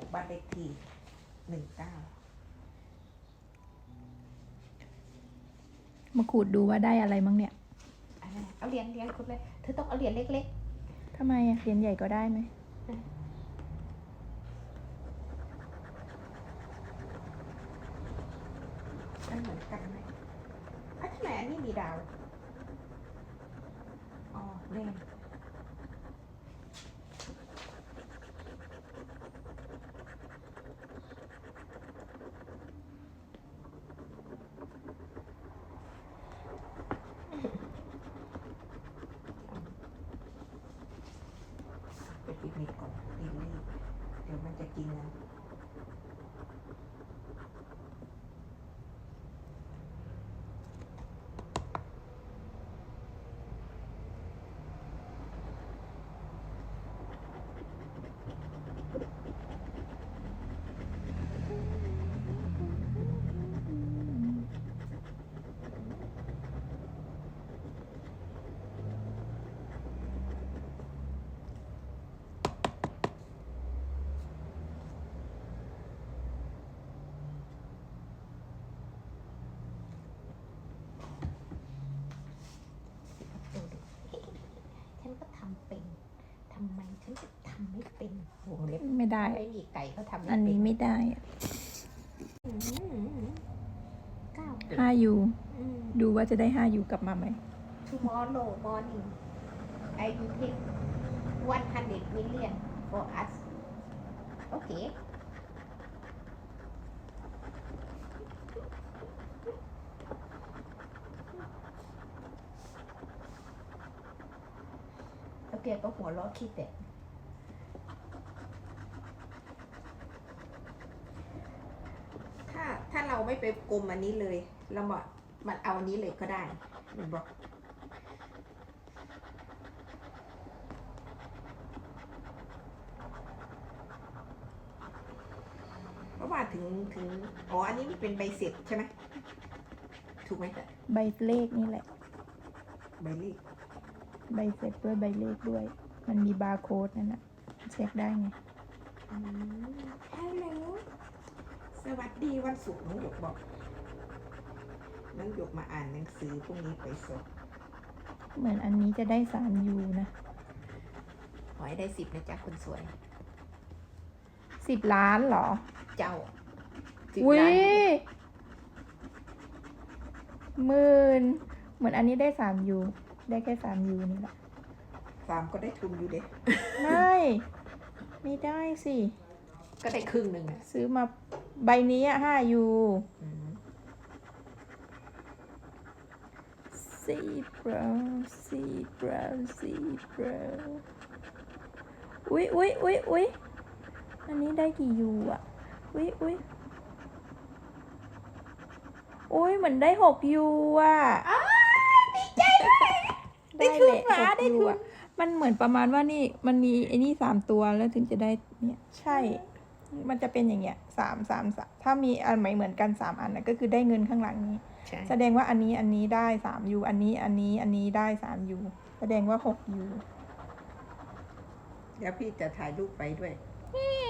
กบ้านเลขที่หนึ่งเก้ามาขูดดูว่าได้อะไรมั้งเนี่ยอะไรเอาเหรียญเหรียญคุณเลยเธอต้องเอาเหรียญเล็กทำไมอะเหรียญใหญ่ก็ได้ไหมๆมันเหมือนกันไหมอะทำไมอันนี้มีดาว อ๋อเล่น ไปปิดนิกก่อนรีบรีบเดี๋ยวมันจะกินนะ ดูดูฉันก็ทำเป็น ทำไมฉันจะทำไม่ เป็นวงเล็บไม่ได้ ไม่มีไก่เขาทำไม่อันเป็นี้ไม่ได้อะอืมเก้าห้ายูอืมดูว่าจะได้ห้ายูกลับมาไหม tomorrow morning I will take 100 million for us okay แล้วแกก็หัวเราะคิดแต่ถ้าถ้า เราไม่ไปกลมอันนี้เลย เรามามันเอาอันนี้เลยก็ได้มันบอกเพราะว่าถึงถึงอ๋ออันนี้มันเป็นใบเสร็จใช่ไหมถูกไหมแต่ใบเลขนี่แหละ ใบรีบใบเสร็จด้วยใบเลขด้วย มันมีบาร์โค้ดนั่นนะเช็คได้ไงฮัลโหล สวัสดีวันศุกร์น้องหยกบอกน้องหยกมาอ่านหนังสือพรุ่งนี้ไปสอบเหมือนอันนี้จะได้สามยูนะขอให้ได้สิบนะจ๊ะคนสวย สิบล้านเหรอ เจ้าสิบวิล้านหมื่นเหมือนอันนี้ได้สามยูได้แค่สามยูนี่แหละฟาร์มก็ได้ทุนอยู่เด้ ไม่ ไม่ได้สิ ก็ได้ครึ่งหนึ่งอะซื้อมาใบนี้อะห้ายูอืมสีบราวสีบราวสีบราวอุ๊ยอุ๊ยอุ๊ยอุ๊ยอันนี้ได้กี่ยูอะ อุ๊ยอุ๊ยอุ๊ยเหมือนได้หกยูอะดีใจด้วยได้ทุนแหละหมาหกได้ยูทุนอะมันเหมือนประมาณว่านี่มันมีไอ้นี่สามตัวแล้วถึงจะได้เนี่ย ใช่ มันจะเป็นอย่างเงี้ยสามสามสามถ้ามีอันไหนเหมือนกันสามอันนะก็คือได้เงินข้างหลังนี้ใช่แสดงว่าอันนี้อันนี้ได้สามยูอันนี้อันนี้อันนี้ได้สามยูแสดงว่าหกยูเดี๋ยวพี่จะถ่ายรูปไปด้วยนี่